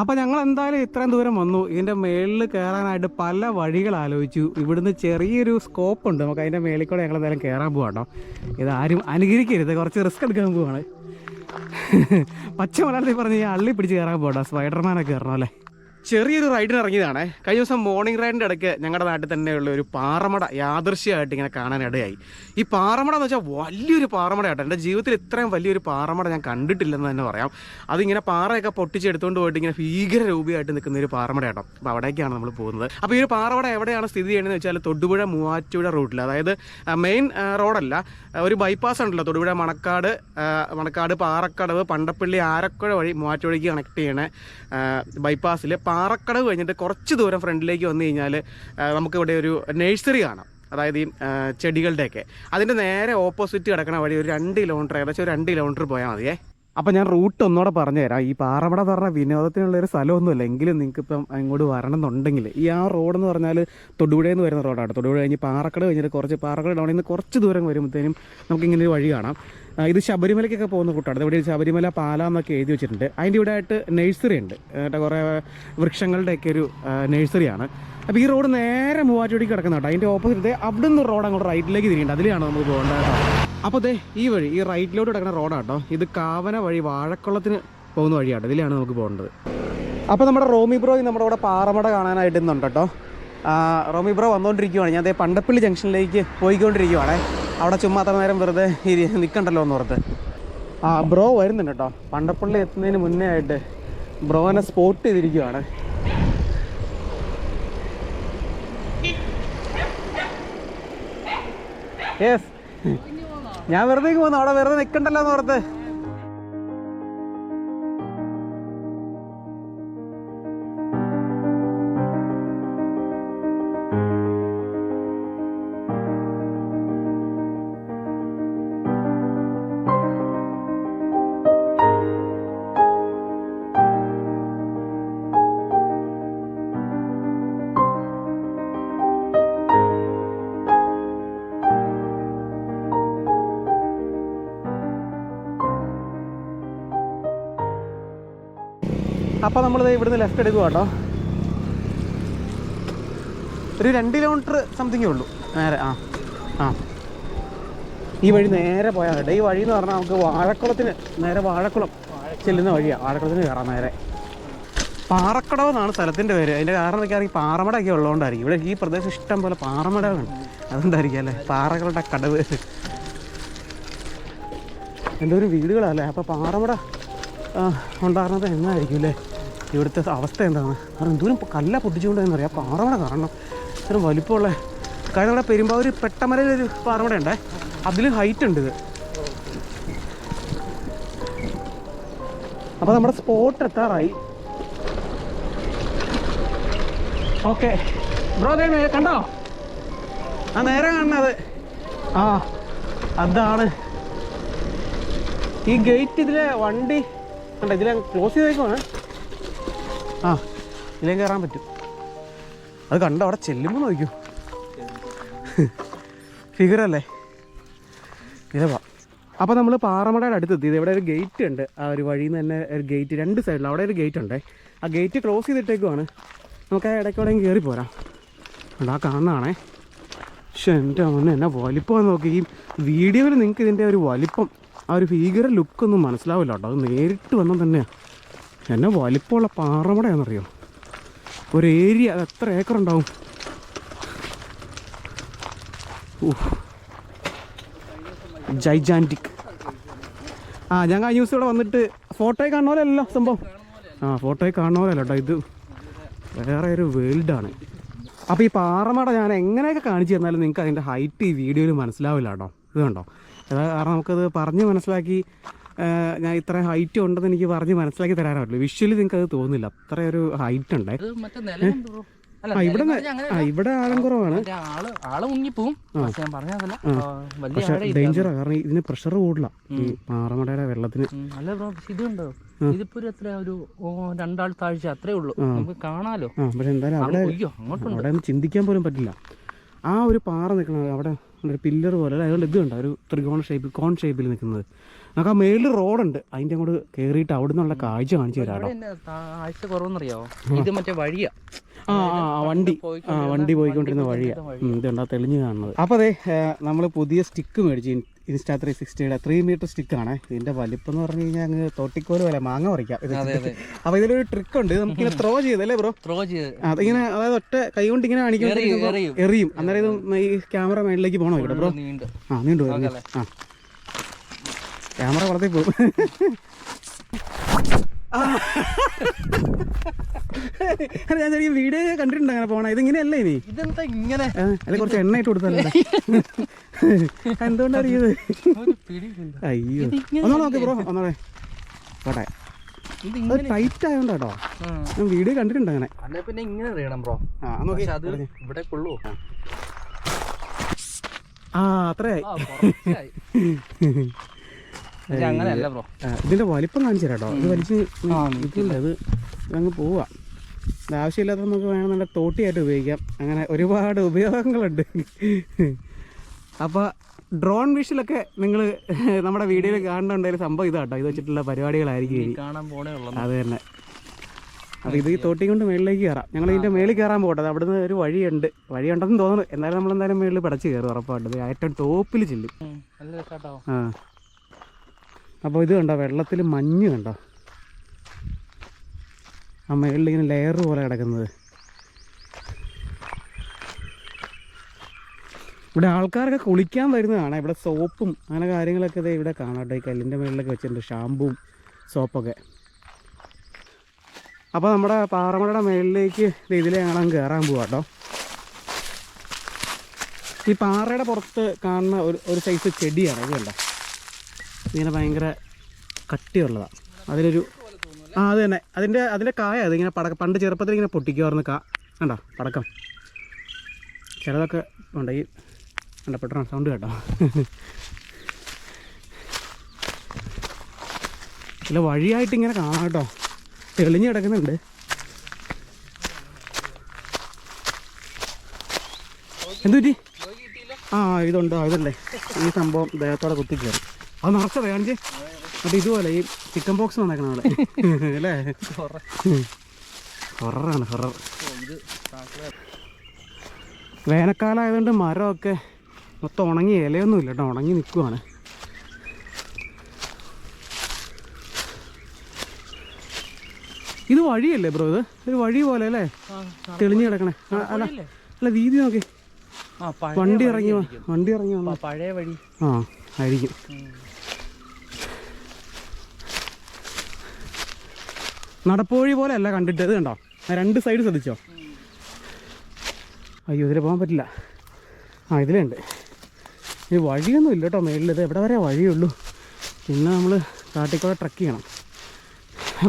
അപ്പോൾ ഞങ്ങൾ എന്തായാലും ഇത്രയും ദൂരം വന്നു. ഇതിന്റെ മേളിൽ കയറാനായിട്ട് പല വഴികൾ ആലോചിച്ചു. ഇവിടുന്ന് ചെറിയൊരു സ്കോപ്പ് ഉണ്ട്. നമുക്ക് അതിന്റെ മേളിൽ കൂടെ ഞങ്ങൾ എന്തായാലും കയറാൻ പോവാട്ടോ. ഇത് ആരും അനുകരിക്കരുത്. കുറച്ച് റിസ്ക് എടുക്കാൻ പോവാണ്. പച്ച മലയാളത്തിൽ പറഞ്ഞ് അള്ളി പിടിച്ച് കയറാൻ പോകട്ടോ സ്പൈഡർമാനൊക്കെ കയറണം അല്ലേ? ചെറിയൊരു റൈഡിന് ഇറങ്ങിയതാണ്. കഴിഞ്ഞ ദിവസം മോർണിംഗ് റൈഡിന്റെ ഇടയ്ക്ക് ഞങ്ങളുടെ നാട്ടിൽ തന്നെയുള്ള ഒരു പാറമട യാദൃശ്യമായിട്ട് ഇങ്ങനെ കാണാനിടയായി ഈ പാറമട എന്ന് വെച്ചാൽ വലിയൊരു പാറമടയാട്ടോ എന്റെ ജീവിതത്തിൽ ഇത്രയും വലിയൊരു പാറമട ഞാൻ കണ്ടിട്ടില്ലെന്ന് തന്നെ പറയാം. അതിങ്ങനെ പാറയൊക്കെ പൊട്ടിച്ചെടുത്തുകൊണ്ട് പോയിട്ട് ഇങ്ങനെ ഭീകര രൂപയായിട്ട് നിൽക്കുന്ന ഒരു പാറമടയാട്ടോ അപ്പോൾ അവിടേക്കാണ് നമ്മൾ പോകുന്നത്. അപ്പോൾ ഈ ഒരു പാറമട എവിടെയാണ് സ്ഥിതി ചെയ്യുന്നതെന്ന് വെച്ചാൽ തൊടുപുഴ മൂവാറ്റുപുഴ റൂട്ടിൽ അതായത് മെയിൻ റോഡല്ല. ഒരു ബൈപ്പാസ് ഉണ്ടല്ലോ തൊടുപുഴ മണക്കാട് മണക്കാട് പാറക്കടവ് പണ്ടപ്പള്ളി ആരക്കുഴ വഴി മൂവാറ്റുപുഴയ്ക്ക് കണക്ട് ചെയ്യണ ബൈപ്പാസിൽ പാറക്കടവ് കഴിഞ്ഞിട്ട് കുറച്ച് ദൂരം ഫ്രണ്ടിലേക്ക് വന്നു കഴിഞ്ഞാൽ നമുക്കിവിടെ ഒരു നഴ്സറി കാണാം. അതായത് ഈ ചെടികളുടെയൊക്കെ. അതിന്റെ നേരെ ഓപ്പോസിറ്റ് കിടക്കണ വഴി ഒരു രണ്ട് കിലോമീറ്റർ ഏകദേശം ഒരു രണ്ട് കിലോമീറ്റർ പോയാൽ മതിയേ. അപ്പോൾ ഞാൻ റൂട്ട് ഒന്നുകൂടെ പറഞ്ഞു തരാം ഈ പാറമട എന്ന് പറഞ്ഞാൽ വിനോദത്തിനുള്ള ഒരു സ്ഥലമൊന്നുമില്ല എങ്കിലും നിങ്ങൾക്ക് ഇപ്പം അങ്ങോട്ട് വരണം എന്നുണ്ടെങ്കിൽ ഈ ആ റോഡ് എന്ന് പറഞ്ഞാൽ തൊടുപുഴയിൽ നിന്ന് വരുന്ന റോഡാണ് തൊടുപുഴ കഴിഞ്ഞ് പാറക്കട കഴിഞ്ഞിട്ട് കുറച്ച് പാറക്കട ടൗണിൽ നിന്ന് കുറച്ച് ദൂരം വരുമ്പോഴത്തേനും നമുക്കിങ്ങനെ ഒരു വഴി കാണാം. ഇത് ശബരിമലയ്ക്കൊക്കെ പോകുന്ന കൂട്ടാണ്. ഇവിടെ ശബരിമല പാല എന്നൊക്കെ എഴുതി വെച്ചിട്ടുണ്ട്. അതിന്റെ ഇവിടെ ആയിട്ട് നഴ്സറി ഉണ്ട്. എന്നിട്ട് കുറേ വൃക്ഷങ്ങളുടെയൊക്കെ ഒരു നഴ്സറിയാണ് അപ്പോൾ ഈ റോഡ് നേരെ മൂവാറ്റുപടിക്ക് കിടക്കുന്ന കേട്ടോ അതിന്റെ ഓപ്പോസിറ്റ് അവിടെ നിന്ന് റോഡ് അങ്ങോട്ട് റൈറ്റിലേക്ക് തിരിയുണ്ട് അതിലാണ് നമുക്ക് പോകേണ്ടത് കേട്ടോ അപ്പോൾ അതെ ഈ വഴി ഈ റൈറ്റിലോട്ട് കിടക്കുന്ന റോഡാട്ടോ ഇത് കാവന വഴി വാഴക്കുളത്തിന് പോകുന്ന വഴിയാട്ടോ ഇതിലാണ് നമുക്ക് പോകേണ്ടത്. അപ്പോൾ നമ്മുടെ റോമി ബ്രോ നമ്മുടെ ഇവിടെ പാറമട കാണാനായിട്ട് ഇന്നുണ്ട് കേട്ടോ റോമി ബ്രോ വന്നുകൊണ്ടിരിക്കുവാണ് ഞാൻ അതേ പണ്ടപ്പള്ളി ജംഗ്ഷനിലേക്ക് പോയിക്കൊണ്ടിരിക്കുവാണ്. അവിടെ ചുമ്മാ അത്ര നേരം വെറുതെ നിൽക്കണ്ടല്ലോ എന്ന് ഓർത്ത്. ആ ബ്രോ വരുന്നുണ്ട് കേട്ടോ. പണ്ടപ്പള്ളി എത്തുന്നതിന് മുന്നേ ആയിട്ട് ബ്രോനെ സ്പോട്ട് ചെയ്തിരിക്കുവാണ്. യെസ് ഞാൻ വെറുതെ പോകുന്നു അവിടെ വെറുതെ നിൽക്കണ്ടല്ലോ എന്ന് ഓർത്ത്. അപ്പോൾ നമ്മൾ ഇവിടുന്ന് ലെഫ്റ്റ് എടുക്കുക കേട്ടോ ഒരു രണ്ട് കിലോമീറ്റർ സംതിങ്ങേ ഉള്ളൂ. നേരെ ആ ആ. ഈ വഴി നേരെ പോയാൽ കേട്ടോ ഈ വഴി എന്ന് പറഞ്ഞാൽ നമുക്ക് വാഴക്കുളത്തിന് നേരെ വാഴക്കുളം ചെല്ലുന്ന വഴിയാണ് വാഴക്കുളത്തിന് കയറാം നേരെ. പാറക്കടവ് എന്നാണ് സ്ഥലത്തിന്റെ പേര്. അതിന്റെ കാരണം എന്നൊക്കെ ഈ പാറമടയൊക്കെ ഉള്ളതുകൊണ്ടായിരിക്കും ഇവിടെ ഈ പ്രദേശം ഇഷ്ടം പോലെ പാറമടകളുണ്ട് അതുകൊണ്ടായിരിക്കും അല്ലേ? പാറകളുടെ കടവ്. എന്തോരം വീടുകളല്ലേ അപ്പോൾ പാറമട ഉണ്ടാകുന്നത് എന്നായിരിക്കും അല്ലേ? ഇവിടുത്തെ അവസ്ഥ എന്താണ്? കാരണം എന്തോരം ഇപ്പോൾ കല്ല പൊട്ടിച്ചുകൊണ്ടെന്നറിയാം പാറമട കാണണം ഇത്ര വലിപ്പമുള്ള കാര്യം നമ്മുടെ പെരുമ്പാവൂർ പെട്ടമരയിലൊരു പാറമട ഉണ്ടേ. അതിൽ ഹൈറ്റ് ഉണ്ട് ഇത്. അപ്പോൾ നമ്മുടെ സ്പോട്ട് എത്താറായി. ഓക്കെ കണ്ടോ? ആ നേരെ കാണുന്നത് ആ അതാണ്. ഈ ഗേറ്റ് ഇതിലെ വണ്ടി കണ്ട ഇതിലെ ക്ലോസ് ചെയ്തേക്കുവാണ്. ആ ഇതിലേ കയറാൻ പറ്റും. അത് കണ്ട അവിടെ ചെല്ലുമ്പോൾ നോക്കൂ. ഫിഗറല്ലേ ഇതിലെ വാ. അപ്പോൾ നമ്മൾ പാറമടയുടെ അടുത്തെത്തി ഇവിടെ ഒരു ഗേറ്റ് ഉണ്ട്. ആ ഒരു വഴിയിൽ നിന്ന് തന്നെ ഒരു ഗേറ്റ് രണ്ട് സൈഡിൽ അവിടെ ഒരു ഗേറ്റ് ഉണ്ട്. ആ ഗേറ്റ് ക്ലോസ് ചെയ്തിട്ടേക്കുവാണ്. നമുക്ക് ആ ഇടയ്ക്കോടെയും കയറി പോരാം. അവിടെ ആ കാണുന്നതാണേ. പക്ഷെ എന്റെ അമ്മ എന്നാ വലിപ്പം നോക്കി. ഈ വീഡിയോയിൽ നിങ്ങൾക്ക് ഇതിന്റെ ഒരു വലിപ്പം ആ ഒരു ഭീകര ലുക്കൊന്നും മനസ്സിലാവില്ല കേട്ടോ. അത് നേരിട്ട് വന്നാൽ തന്നെയാണ് എന്നാ വലിപ്പമുള്ള പാറമടയാണെന്നറിയോ? ഒരു ഏരിയ അത് എത്ര ഏക്കർ ഉണ്ടാവും? ജൈജാന്റിക് ആ ഞാൻ കഴിഞ്ഞ ദിവസം ഇവിടെ വന്നിട്ട് ഫോട്ടോയിൽ കാണുന്ന പോലെയല്ലോ സംഭവം. ആ ഫോട്ടോയിൽ കാണുന്ന പോലെയല്ല കേട്ടോ ഇത്. വേറെ ഒരു വേൾഡാണ് അപ്പോൾ ഈ പാറമട ഞാൻ എങ്ങനെയൊക്കെ കാണിച്ചു തന്നാലും നിങ്ങൾക്ക് അതിന്റെ ഹൈറ്റ് ഈ വീഡിയോയിൽ മനസ്സിലാവില്ല കേട്ടോ ഇത് കണ്ടോ? കാരണം നമുക്കത് പറഞ്ഞ് മനസ്സിലാക്കി ഞാൻ ഇത്ര ഹൈറ്റ് ഉണ്ടെന്ന് എനിക്ക് പറഞ്ഞ് മനസ്സിലാക്കി തരാൻ പറ്റില്ല വിഷ്വലി നിങ്ങൾക്ക് അത് തോന്നില്ല അത്ര ഒരു ഹൈറ്റ് ഉണ്ടേ ഇവിടെ ഇവിടെ ആഴം കുറവാണ്. ആൾ മുങ്ങിപ്പോവും. പക്ഷെ ഡേഞ്ചറാ കാരണം ഇതിന് പ്രഷർ കൂടില്ല ഈ പാറമടയുടെ വെള്ളത്തിന്. ഇതുണ്ടോ? ഇതിപ്പോ എത്ര ഒരു ഓ, രണ്ടാൾ താഴ്ച അത്രേ ഉള്ളൂ. നമുക്ക് കാണാലോ? പക്ഷെ എന്തായാലും അവിടെ അവിടെ ചിന്തിക്കാൻ പോലും പറ്റില്ല. ആ ഒരു പാറ നിൽക്കുന്നത് അവിടെ ഒരു പില്ലർ പോലെ അതുകൊണ്ട് ഇത് ഉണ്ട് ഒരു ത്രികോണ ഷേപ്പിൽ കോൺ ഷേപ്പിൽ നിൽക്കുന്നത്. നമുക്ക് ആ മേളിൽ റോഡുണ്ട്. അതിന്റെ അങ്ങോട്ട് കയറിയിട്ട് അവിടെ നിന്നുള്ള കാഴ്ച കാണിച്ചു തരാടോ ആഴ്ച കുറവെന്നറിയാവോ ഇത് മറ്റേ വഴിയാ. ആ വണ്ടി. ആ വണ്ടി പോയിക്കൊണ്ടിരുന്ന വഴിയാ. ഇതുണ്ടാ തെളിഞ്ഞു കാണുന്നത്? അപ്പോൾ അതെ നമ്മൾ പുതിയ സ്റ്റിക്ക് മേടിച്ചു ഇൻസ്റ്റാ ത്രീ സിക്സ്റ്റിയുടെ ത്രീ മീറ്റർ ആണ് ഇതിന്റെ വലിപ്പം എന്ന് പറഞ്ഞു കഴിഞ്ഞാൽ അങ്ങ് തോട്ടിക്കോൽ പോലെ മാങ്ങ പറിക്കാം. ഇത് അപ്പോൾ ഇതിലൊരു ട്രിക്ക് ഉണ്ട്. നമുക്ക് ഇങ്ങനെ ത്രോ ചെയ്തല്ലേ ബ്രോ ത്രോ ചെയ്ത്. അതിങ്ങനെ അതായത് ഒറ്റ കൈ കൊണ്ട് ഇങ്ങനെ കാണിക്കുമ്പോൾ എറിയും. എറിയും. അന്നേരം ഇത് ഈ ക്യാമറ മേളിലേക്ക് പോകണോ ഇവിടെ ബ്രോ നീണ്ട് ആ നീണ്ടു? ആ. ക്യാമറ വളർത്തി പോകും ഞാൻ ചെറിയ വീഡിയോ കണ്ടിട്ടുണ്ട് അങ്ങനെ പോണ. ഇതിങ്ങനെയല്ല ഇനി? ഇതെന്താ ഇങ്ങനെ? അല്ലെ അല്ല കുറച്ച് എണ്ണ ഇട്ട് കൊടുത്തല്ലേ എന്തുകൊണ്ടറിയത് അയ്യോ. ഒന്നാ നോക്കി ബ്രോ ഒന്നോടെ. പോട്ടെ. അത് ടൈറ്റ് ആയതുകൊണ്ട് കേട്ടോ. ഞാൻ വീഡിയോ കണ്ടിട്ടുണ്ട് അങ്ങനെ. അല്ലെ പിന്നെ ഇങ്ങനെ ബ്രോ. ആ നോക്കി. അത് ഇവിടെ കൊള്ളൂ ആ. അത്രയായി. അങ്ങനെയല്ല ബ്രോ. ഇതിന്റെ വലിപ്പം കാണിച്ചു കേട്ടോ ഇത് വലിച്ച് ഇതില്ല ഇത് അങ്ങ് പോവാ ആവശ്യമില്ലാത്ത നമുക്ക് വേണമെന്നുണ്ടെങ്കിൽ തോട്ടിയായിട്ട് ഉപയോഗിക്കാം. അങ്ങനെ ഒരുപാട് ഉപയോഗങ്ങളുണ്ട്. അപ്പോൾ ഡ്രോൺ വിഷിലൊക്കെ നിങ്ങൾ നമ്മുടെ വീഡിയോയിൽ കാണുന്നുണ്ടെങ്കിൽ സംഭവം ഇതാട്ടോ. ഇത് വെച്ചിട്ടുള്ള പരിപാടികളായിരിക്കും കാണാൻ പോണേ അത് തന്നെ. അപ്പോൾ ഇത് ഈ തോട്ടി കൊണ്ട് മേളിലേക്ക് കയറാം. ഞങ്ങൾ ഇതിന്റെ മേളിൽ കയറാൻ പോകട്ടെ അവിടുന്ന് ഒരു വഴിയുണ്ട്. വഴിയുണ്ടെന്ന് തോന്നുന്നു. എന്നാലും നമ്മൾ എന്തായാലും മേളിൽ പടച്ചു കയറും ഉറപ്പായിട്ട്. ഏറ്റവും ടോപ്പിൽ ചെല്ലും. ആ. അപ്പോൾ ഇത് കണ്ടോ? വെള്ളത്തിൽ മഞ്ഞ് കണ്ടോ? ആ മേളിൽ ഇങ്ങനെ ലെയർ പോലെ കിടക്കുന്നത്. ഇവിടെ ആൾക്കാരൊക്കെ കുളിക്കാൻ വരുന്നതാണ്. ഇവിടെ സോപ്പും അങ്ങനെ കാര്യങ്ങളൊക്കെ ഇതേ ഇവിടെ കാണാം കേട്ടോ. ഈ കല്ലിന്റെ മുകളിലൊക്കെ വെച്ചിട്ടുണ്ട് ഷാമ്പുവും സോപ്പൊക്കെ. അപ്പോൾ നമ്മുടെ പാറമടയുടെ മേളിലേക്ക് ദേ ഇതിലെ കാണാൻ കയറാൻ പോവാം കേട്ടോ. ഈ പാറയുടെ പുറത്ത് കാണുന്ന ഒരു ഒരു സൈസ് ചെടിയാണ് ഇത് കണ്ടോ ഇങ്ങനെ ഭയങ്കര കട്ടിയുള്ളതാണ് അതിലൊരു ആ അത് തന്നെ. അതിന്റെ അതിന്റെ കായ അതിങ്ങനെ പടക്ക പണ്ട് ചെറുപ്പത്തിൽ ഇങ്ങനെ പൊട്ടിക്കുമായിരുന്നു കാ കണ്ടോ? പടക്കം. ചിലതൊക്കെ ഉണ്ട്. ഈ സൗണ്ട് കേട്ടോ. ചില വഴിയായിട്ട് ഇങ്ങനെ കാണാം കേട്ടോ. തെളിഞ്ഞ് കിടക്കുന്നുണ്ട്. എന്തുപറ്റി? ആ ഇതുണ്ടോ. ഇതല്ലേ ഈ സംഭവം ദേഹത്തോടെ കുത്തി അത് നിറച്ചത് കാണിച്ച്. അത് ഇതുപോലെ ഈ ചിക്കൻ ബോക്സ് വന്നേക്കണ അവിടെ അല്ലേ? ഹൊററാണ് ഹൊറർ ഇത് താക്കളെ- വേനൽക്കാലം ആയതുകൊണ്ട് മരമൊക്കെ മൊത്തം ഉണങ്ങി ഇലയൊന്നും ഇല്ല കേട്ടോ. ഉണങ്ങി നിൽക്കുവാണ് ഇത് വഴിയല്ലേ ബ്രോ ഇത്? ഒരു വഴി പോലെ അല്ലേ? ആ, കിടക്കണേ. അല്ല? അല്ല വീതി നോക്കി. വണ്ടി ഇറങ്ങി വണ്ടി ഇറങ്ങി പഴയ വഴി. ആ ആയിരിക്കും. ഉം. നടപ്പുവഴി പോലെ അല്ല കണ്ടിട്ട്. ഇത് കണ്ടോ? രണ്ട് സൈഡ് ശ്രദ്ധിച്ചോ? അയ്യോ ഇതിൽ പോകാൻ പറ്റില്ല. ആ ഇതിലുണ്ട് ഈ വഴിയൊന്നും ഇല്ല കേട്ടോ മേളിൽ ഇത് എവിടെ വരെ വഴിയുള്ളൂ പിന്നെ നമ്മൾ കാട്ടിക്കൂടെ ട്രക്ക് ചെയ്യണം.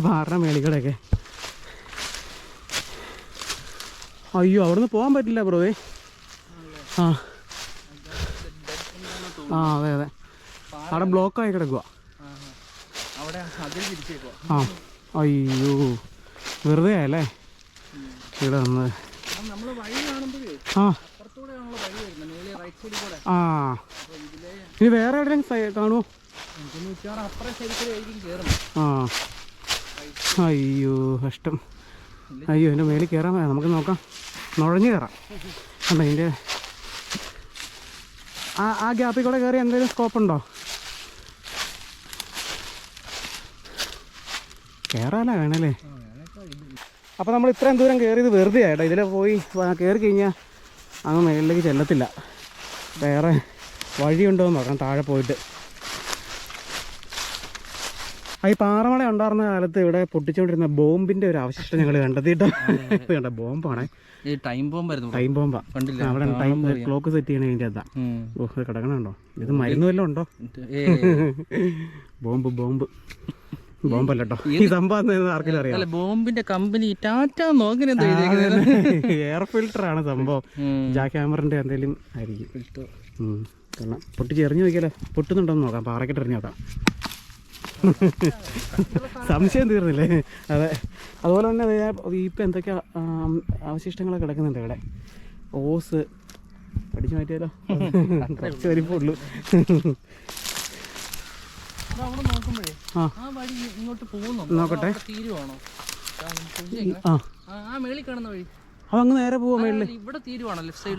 പാറ മേളിക്കൂടെയൊക്കെ അയ്യോ അവിടുന്ന് പോകാൻ പറ്റില്ല ബ്രോയെ ആ. ആ അതെ അതെ. അവിടെ ബ്ലോക്കായി കിടക്കുക ആ, അയ്യോ വെറുതെ ആയല്ലേ? ഇവിടെ കാണുമ്പോഴേ ആ. ആ. ഇനി വേറെ എവിടെയെങ്കിലും കാണുമോ ആ. അയ്യോ കഷ്ടം. അയ്യോ എന്റെ മേലിൽ കയറാൻ. നമുക്ക് നോക്കാം. നുഴഞ്ഞു കയറാം കണ്ടോ ഇതിന്റെ ആ ആ ഗ്യാപ്പിൽ കൂടെ കയറി എന്തെങ്കിലും സ്കോപ്പ് ഉണ്ടോ? കയറാല വേണല്ലേ? അപ്പോൾ നമ്മൾ ഇത്രയും ദൂരം കയറിയത് വെറുതെ ആയിട്ടോ ഇതിൽ പോയി കയറി കഴിഞ്ഞാൽ അങ്ങ് മേളിലേക്ക് ചെല്ലത്തില്ല. വേറെ വഴിയുണ്ടോ എന്ന് നോക്കാം താഴെ പോയിട്ട്. ഈ പാറമള ഉണ്ടായിരുന്ന കാലത്ത് ഇവിടെ പൊട്ടിച്ചുകൊണ്ടിരുന്ന ബോംബിന്റെ ഒരു അവശിഷ്ടം ഞങ്ങൾ കണ്ടെത്തിയിട്ടോ കണ്ട ബോംബാണ്. ടൈം ബോംബായിരുന്നു. ടൈം ബോംബാ. അവിടെ ടൈം ക്ലോക്ക് സെറ്റ് ചെയ്യണ ഇതിന്റെ അതാ. കിടക്കണുണ്ടോ ഇത് മരുന്ന് വല്ലതും ഉണ്ടോ? Bomb bomb. ബോംബല്ല കേട്ടോ ഈ സംഭവം ആർക്കെങ്കിലും അറിയാം ബോംബിന്റെ കമ്പനി ടാറ്റ എയർ ഫിൽട്ടർ ആണ് സംഭവം. ജാ ജാക്ക് ഹാമറിന്റെ എന്തെങ്കിലും ആയിരിക്കും. കാരണം. പൊട്ടിച്ച് എറിഞ്ഞു നോക്കിയാലോ? പൊട്ടുന്നുണ്ടോന്ന് നോക്കാം. പാറക്കിട്ട് എറിഞ്ഞു നോക്കാം. സംശയം തീർന്നില്ലേ? അതെ. അതുപോലെ തന്നെ അതെ ഇപ്പം എന്തൊക്കെ അവശിഷ്ടങ്ങളൊക്കെ കിടക്കുന്നുണ്ട് ഇവിടെ. ഓസ്. പഠിച്ചു മാറ്റിയാലോ? വലിപ്പമുള്ളൂ ഇത് അവിടെ നോക്കുമ്പോഴേ ആ. ആ വഴി ഇങ്ങോട്ട് പോകുന്നു നോക്കട്ടെ. അത് അങ്ങ് നേരെ പോവാ മേളിൽ.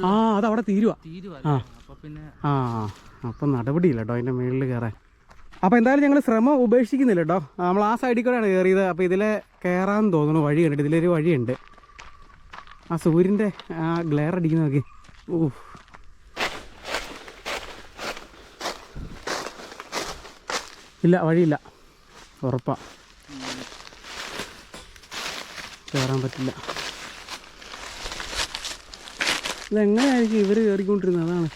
ആ, അത് അവിടെ തീരുവാ ആ. അപ്പൊ അപ്പം നടപടിയില്ല കേട്ടോ അതിന്റെ മേളിൽ കയറാൻ അപ്പോൾ എന്തായാലും ഞങ്ങൾ ശ്രമം ഉപേക്ഷിക്കുന്നില്ല കേട്ടോ നമ്മൾ ആ സൈഡിൽ കൂടെയാണ് കയറിയത് അപ്പോൾ ഇതിലെ കയറാൻ തോന്നുന്നു വഴി കണ്ടിട്ട്. ഇതിലൊരു വഴിയുണ്ട്. ആ സൂര്യന്റെ ആ ഗ്ലെയർ അടിക്കുന്ന നോക്കി. ഓ ഇല്ല വഴിയില്ല. ഉറപ്പാ. കയറാൻ പറ്റില്ല. ഇതെങ്ങനെയായിരിക്കും ഇവർ കയറിക്കൊണ്ടിരുന്നത് അതാണ്.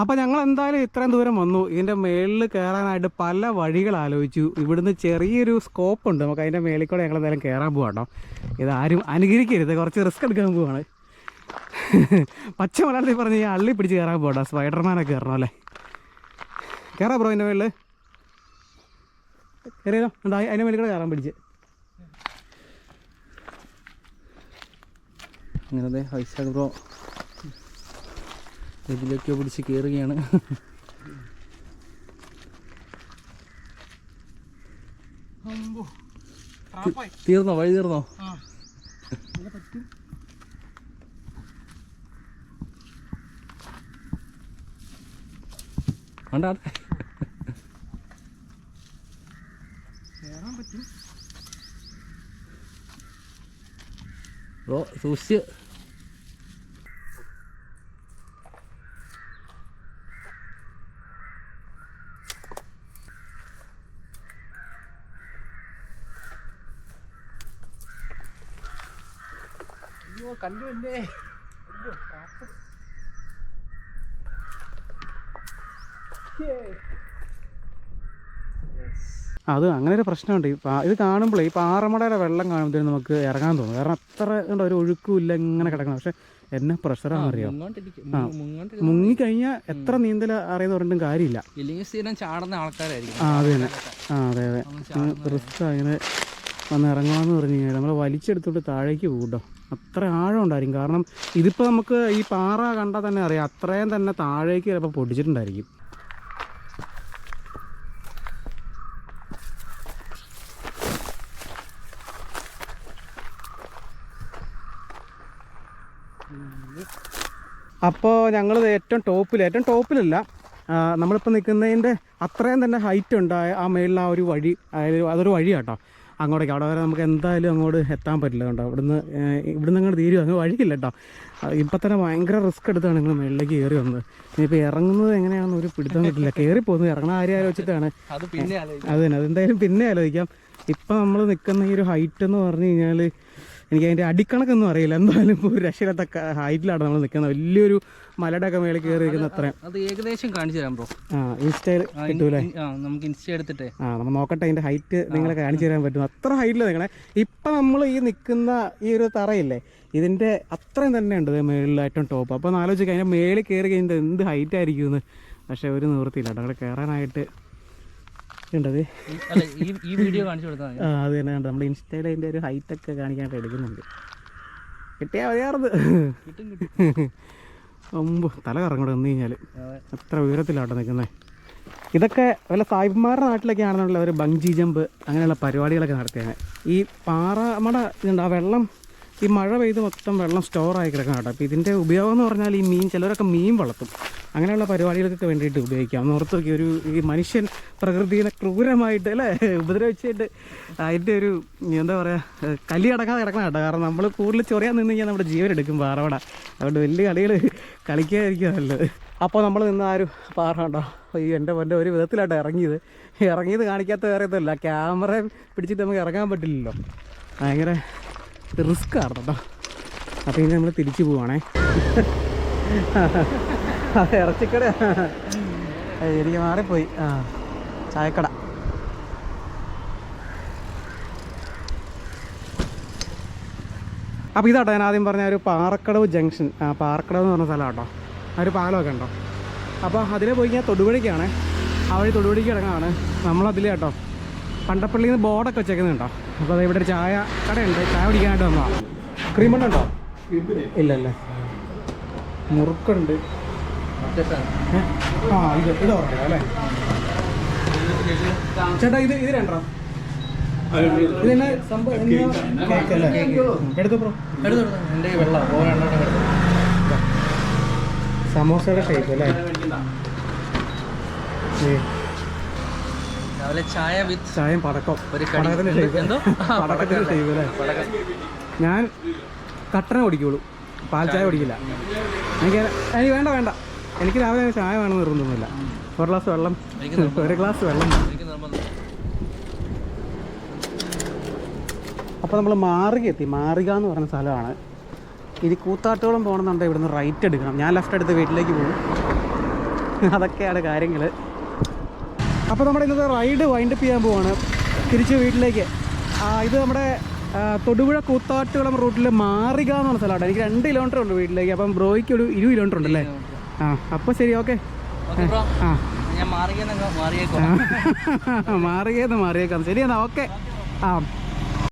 അപ്പോൾ ഞങ്ങൾ എന്തായാലും ഇത്രയും ദൂരം വന്നു. ഇതിന്റെ മേളിൽ കയറാനായിട്ട് പല വഴികൾ ആലോചിച്ചു. ഇവിടുന്ന് ചെറിയൊരു സ്കോപ്പ് ഉണ്ട് നമുക്ക് അതിന്റെ മേളിൽ കൂടെ ഞങ്ങൾ എന്തായാലും കയറാൻ പോവാട്ടോ ഇതാരും അനുകരിക്കരുത്. കുറച്ച് റിസ്ക് എടുക്കാൻ പോവാണ്. പച്ച മലയാളത്തിൽ പറഞ്ഞ് അള്ളി പിടിച്ച് കയറാൻ പോകട്ടോ സ്പൈഡർമാനൊക്കെ കയറണം അല്ലേ? കയറാം ബ്രോ ഇതിന്റെ മേളിൽ കയറിയതോ? ഉണ്ടായി അതിന്റെ മേലെ കൂടെ കയറാൻ പിടിച്ച്. അങ്ങനെ ഹൈസാഗ് ബ്രോ ഇതിലേക്ക് പിടിച്ച് കയറുകയാണ്. തീർന്നോ? വഴി തീർന്നോ? വേണ്ട ബ്രോ സൂക്ഷിച്ച് അയ്യോ കണ്ടുവല്ലേ അത് അങ്ങനെ ഒരു പ്രശ്നമുണ്ട്. ഈ ഇത് കാണുമ്പോഴേ ഈ പാറമടയുടെ വെള്ളം കാണുമ്പോഴത്തേനും നമുക്ക് ഇറങ്ങാൻ തോന്നും. കാരണം അത്ര കണ്ടോ ഒരു ഒഴുക്കും ഇല്ല ഇങ്ങനെ കിടക്കണം. പക്ഷെ എന്നെ പ്രഷറാണെന്ന് അറിയാം? ആ മുങ്ങിക്കഴിഞ്ഞാൽ എത്ര നീന്തൽ അറിയുന്ന പറഞ്ഞിട്ടും കാര്യമില്ല. ആ അത് തന്നെ ആ അതെ അതെ. റിസ്ക് അങ്ങനെ വന്ന് ഇറങ്ങാമെന്ന് പറഞ്ഞു കഴിഞ്ഞാൽ നമ്മൾ വലിച്ചെടുത്തോണ്ട് താഴേക്ക് പോകും കേട്ടോ അത്ര ആഴം ഉണ്ടായിരിക്കും. കാരണം ഇതിപ്പോൾ നമുക്ക് ഈ പാറ കണ്ടാൽ തന്നെ അറിയാം. അത്രയും തന്നെ താഴേക്ക് ചിലപ്പോൾ പൊടിച്ചിട്ടുണ്ടായിരിക്കും. അപ്പോൾ ഞങ്ങൾ ഏറ്റവും ടോപ്പിൽ ഏറ്റവും ടോപ്പിലല്ല നമ്മളിപ്പോൾ നിൽക്കുന്നതിന്റെ അത്രയും തന്നെ ഹൈറ്റ് ഉണ്ട് ആ- മേളിൽ ആ ഒരു വഴി അതായത് അതൊരു വഴിയാട്ടോ. അങ്ങോട്ടേക്ക് അവിടെ വരെ നമുക്ക് എന്തായാലും അങ്ങോട്ട് എത്താൻ പറ്റില്ല കേട്ടോ ഇവിടുന്ന് ഇവിടുന്ന് അങ്ങോട്ട് തീരും അങ്ങ് വഴിയില്ല കേട്ടോ ഇപ്പം തന്നെ ഭയങ്കര റിസ്ക് എടുത്താണ് നിങ്ങൾ മേളിലേക്ക് കയറി വന്നത്. ഇനിയിപ്പോൾ ഇറങ്ങുന്നത് എങ്ങനെയാണെന്ന് ഒരു പിടുത്തം കിട്ടില്ല. കയറി പോകുന്നത് ഇറങ്ങണ ആരെയും ആലോചിച്ചിട്ടാണ്. അത് പിന്നെ ആലോചിക്കും. അത് തന്നെ അതെന്തായാലും പിന്നെ ആലോചിക്കാം. ഇപ്പം നമ്മൾ നിൽക്കുന്ന ഈ ഒരു ഹൈറ്റ് എന്ന് പറഞ്ഞു കഴിഞ്ഞാൽ എനിക്ക് അതിന്റെ അടിക്കണക്കൊന്നും അറിയില്ല. എന്തായാലും ഒരു രക്ഷയില്ലാത്ത ഹൈറ്റിലാണ് നമ്മൾ നിൽക്കുന്നത് വലിയൊരു മലയുടെ ഒക്കെ മേളിൽ കയറി നിൽക്കുന്ന അത്രയും. അത് ഏകദേശം കാണിച്ചു തരാം ബ്രോ. ആ ഇൻസ്റ്റയിൽ കിട്ടൂലേ നമുക്ക് ഇൻസ്റ്റ എടുത്തിട്ട്. ആ നമ്മൾ നോക്കട്ടെ അതിന്റെ ഹൈറ്റ് നിങ്ങളെ കാണിച്ചു തരാൻ പറ്റും. അത്ര ഹൈറ്റിൽ നിൽക്കണേ ഇപ്പം നമ്മൾ ഈ നിൽക്കുന്ന ഈ ഒരു തറയില്ലേ ഇതിന്റെ അത്രയും തന്നെ ഉണ്ട് മേളിൽ ഏറ്റവും ടോപ്പ് അപ്പോൾ ഒന്ന് ആലോചിക്കുക അതിന്റെ മേളിൽ കയറി കഴിഞ്ഞാൽ എന്ത് ഹൈറ്റ് ആയിരിക്കുമെന്ന്. പക്ഷേ ഒരു നിവൃത്തിയില്ല അവിടെ കയറാനായിട്ട് ഉണ്ടത് ഈ- വീഡിയോ കാണിച്ചു കൊടുത്താൽ ആ അത് തന്നെ ഉണ്ട് നമ്മുടെ ഇൻസ്റ്റയിൽ അതിന്റെ ഒരു ഹൈറ്റ് ഒക്കെ കാണിക്കാനായിട്ട് എടുക്കുന്നുണ്ട്. കിട്ടിയാൽ കിട്ടും മുമ്പ് തല കറങ്ങോട്ട് വന്നു കഴിഞ്ഞാൽ അതെ. അത്ര ഉയരത്തിലാട്ടോ നിൽക്കുന്നത് ഇതൊക്കെ വല്ല സായിപ്പന്മാരുടെ നാട്ടിലൊക്കെ ആണെന്നുള്ള ഒരു ബഞ്ചി ജമ്പ് അങ്ങനെയുള്ള പരിപാടികളൊക്കെ നടത്തിയാണ് ഈ പാറമട ഇതുണ്ട് ആ വെള്ളം ഈ മഴ പെയ്ത് മൊത്തം വെള്ളം സ്റ്റോർ ആയി കിടക്കണം കേട്ടോ. അപ്പോൾ ഇതിന്റെ ഉപയോഗം എന്ന് പറഞ്ഞാൽ ഈ മീൻ ചിലരൊക്കെ മീൻ വളർത്തും. അങ്ങനെയുള്ള പരിപാടികൾക്കൊക്കെ വേണ്ടിയിട്ട് ഉപയോഗിക്കാം. ഒന്ന് ഓർത്ത് ഒരു ഈ മനുഷ്യൻ പ്രകൃതിയെ ക്രൂരമായിട്ട് അല്ലേ ഉപദ്രവിച്ചിട്ട് അതിന്റെ ഒരു എന്താ പറയുക കലി അടക്കാതെ കിടക്കണം കേട്ടോ. കാരണം നമ്മൾ കൂടുതൽ ചൊറിയാൻ നിന്ന് കഴിഞ്ഞാൽ നമ്മുടെ ജീവൻ എടുക്കും പാറവട. അതുകൊണ്ട് വലിയ കളികൾ കളിക്കാതിരിക്കുക നല്ലത്. അപ്പോൾ നമ്മൾ നിന്ന് ആ ഒരു പാറ കേട്ടോ ഈ എന്റെ എന്റെ ഒരു വിധത്തിലാട്ടോ ഇറങ്ങിയത്. ഇറങ്ങിയത് കാണിക്കാത്ത വേറെ ഇതല്ല ക്യാമറ പിടിച്ചിട്ട് നമുക്ക് ഇറങ്ങാൻ പറ്റില്ലല്ലോ. ഭയങ്കര റിസ്ക് ആണ് കേട്ടോ അപ്പോൾ ഇനി നമ്മൾ തിരിച്ചു പോവാണേ. ഇറച്ചിക്കട. എനിക്ക് മാറിപ്പോയി. ആ ചായക്കട. അപ്പോൾ ഇതാട്ടോ ഞാൻ ആദ്യം പറഞ്ഞ ഒരു പാറക്കടവ് ജംഗ്ഷൻ. പാറക്കടവ് എന്ന് പറഞ്ഞ സ്ഥലം കേട്ടോ ആ ഒരു പാലമൊക്കെ ഉണ്ടോ? അപ്പോൾ അതിലെ പോയി കഴിഞ്ഞാൽ തൊടുപുഴയ്ക്കാണ് ആ വഴി തൊടുപുഴയ്ക്ക് ഇറങ്ങാണ് നമ്മളതിൽ കേട്ടോ പണ്ടപ്പള്ളിയിൽ നിന്ന് ബോർഡൊക്കെ വെച്ചേക്കുന്നുണ്ടോ? അപ്പോൾ അത് ഇവിടെ ഒരു ചായ കടയുണ്ട്. ചായ കുടിക്കാനായിട്ട് വന്നതാണ് ക്രീമണ്ണുണ്ടോ ഇല്ലല്ലേ. മുറുക്കുണ്ട്? ആ ഇത് ഇത് ഓർമ്മ അല്ലേ? ചേട്ടാ ഇത് ഇത് രണ്ടോ? സംഭവം? എന്നാ? കേക്ക് അല്ലേ? എടുത്തു ബ്രോ എടുത്തോ, എടുത്തോ. എന്റെ വെള്ളം. സമോസയുടെ ഷേപ്പ് അല്ലേ? രാവിലെ ചായ വിത്ത് ചായയും പടക്കം. ഒരു. പടക്കത്തിന്റെ എന്തോ? പടക്കത്തിന്റെ. അല്ലേ? ഞാൻ കട്ടന കുടിക്കുള്ളൂ. പാൽ ചായ കുടിക്കില്ല. എനിക്ക് എനിക്ക് വേണ്ട വേണ്ട. എനിക്ക് രാവിലെ ചായ വേണമെന്ന് നിർബന്ധമൊന്നുമില്ല. ഒരു ഗ്ലാസ് വെള്ളം. ഒരു ഗ്ലാസ് വെള്ളം. അപ്പോൾ നമ്മൾ മാറുക എത്തി. മാറുക എന്ന് പറഞ്ഞ സ്ഥലമാണ്. ഇനി കൂത്താട്ടോളം പോകണമെന്നുണ്ടെങ്കിൽ ഇവിടുന്ന് റൈറ്റ് എടുക്കണം. ഞാൻ ലെഫ്റ്റ് എടുത്ത് വീട്ടിലേക്ക് പോകും. അതൊക്കെയാണ് കാര്യങ്ങൾ അപ്പോൾ നമ്മുടെ ഇന്നത്തെ റൈഡ് വൈൻഡപ്പ് ചെയ്യാൻ പോവാണ്. തിരിച്ച് വീട്ടിലേക്ക്. ആ, ഇത് നമ്മുടെ തൊടുപുഴ കൂത്താട്ടുകുളം റൂട്ടിൽ മാറിക എന്ന് പറഞ്ഞ സ്ഥലമാണ് എനിക്ക് രണ്ട് കിലോമീറ്റർ ഉണ്ട് വീട്ടിലേക്ക്. അപ്പം ബ്രോയ്ക്ക് ഒരു ഇരുപത് കിലോമീറ്റർ ഉണ്ടല്ലേ? ആ അപ്പോൾ ശരി ഓക്കെ. ആ. മാറിയെന്ന് മാറിയേക്കോ. മാറിയേന്ന് മാറിയേക്കാം. ശരി എന്നാ ഓക്കെ. ആ.